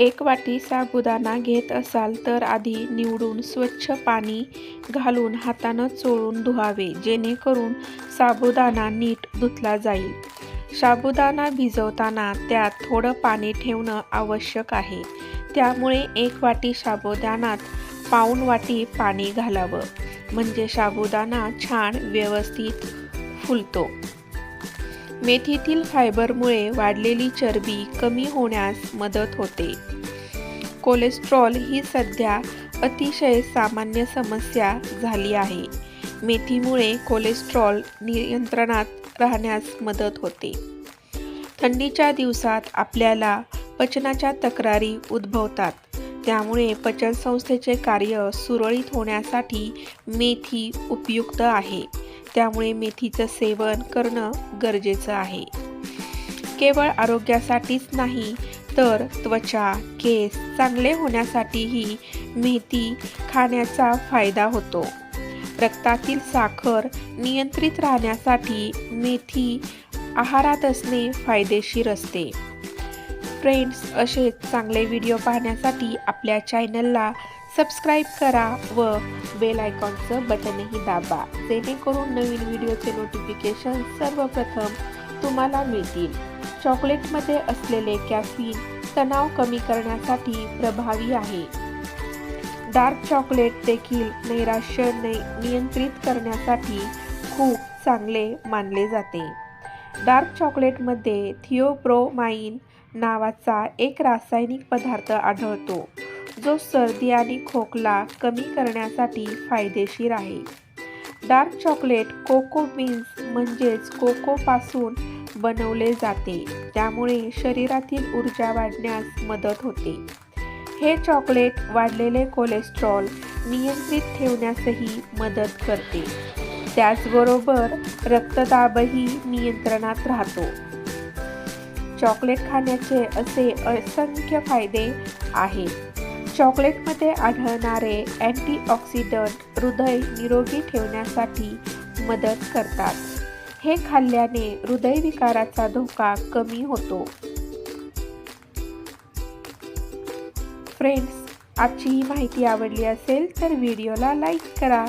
एक वाटी साबुदाणा घेत असाल तर आधी निवडून स्वच्छ पाणी घालून हातानं चोळून धुवावे जेणेकरून साबुदाणा नीट धुतला जाईल. साबुदाणा भिजवताना त्यात थोडं पाणी ठेवणं आवश्यक आहे. त्यामुळे एक वाटी साबुदाणात पाऊण वाटी पाणी घालावं. म्हणजे साबुदाणा छान व्यवस्थित फुलतो. मेथीतील फायबरमुळे वाढलेली चरबी कमी होण्यास मदत होते. कोलेस्ट्रॉल ही सध्या अतिशय सामान्य समस्या झाली आहे. मेथीमुळे कोलेस्ट्रॉल नियंत्रणात राहण्यास मदत होते. थंडीच्या दिवसात आपल्याला पचनाच्या तक्रारी उद्भवतात. त्यामुळे पचनसंस्थेचे कार्य सुरळीत होण्यासाठी मेथी उपयुक्त आहे. त्यामुळे मेथीचं सेवन करणं गरजेचं आहे. केवळ आरोग्यासाठीच नाही तर त्वचा केस चांगले होण्यासाठीही मेथी खाण्याचा फायदा होतो. रक्तातील साखर नियंत्रित राहण्यासाठी मेथी आहारात असणे फायदेशीर असते. फ्रेंड्स असे चांगले व्हिडिओ पाहण्यासाठी आपल्या चॅनलला सबस्क्राईब करा व बेल आयकॉनचं बटनही दाबा. जेणेकरून नवीन व्हिडिओचे नोटिफिकेशन सर्वप्रथम तुम्हाला मिळतील. चॉकलेटमध्ये असलेले कॅफिन तणाव कमी करण्यासाठी प्रभावी आहे. डार्क चॉकलेट देखील नैराश्य नियंत्रित करण्यासाठी खूप चांगले मानले जाते. डार्क चॉकलेटमध्ये थिओब्रोमाइन नावाचा एक रासायनिक पदार्थ आढळतो जो सर्दी आणि खोकला कमी करण्यासाठी फायदेशीर आहे. डार्क चॉकलेट कोको बीन्स म्हणजेच कोकोपासून बनवले जाते त्यामुळे शरीरातील ऊर्जा वाढण्यास मदत होते. हे चॉकलेट वाढलेले कोलेस्ट्रॉल नियंत्रित ठेवण्यासही मदत करते. त्याचबरोबर रक्तदाबही नियंत्रणात राहतो. चॉकलेट खाण्याचे असे असंख्य फायदे आहेत. चॉकलेटमध्ये आढळणारे अँटीऑक्सिडंट हृदय निरोगी ठेवण्यासाठी मदत करतात. हे खाल्ल्याने हृदयविकाराचा धोका कमी होतो. फ्रेंड्स आजची ही माहिती आवडली असेल तर व्हिडिओला लाईक करा.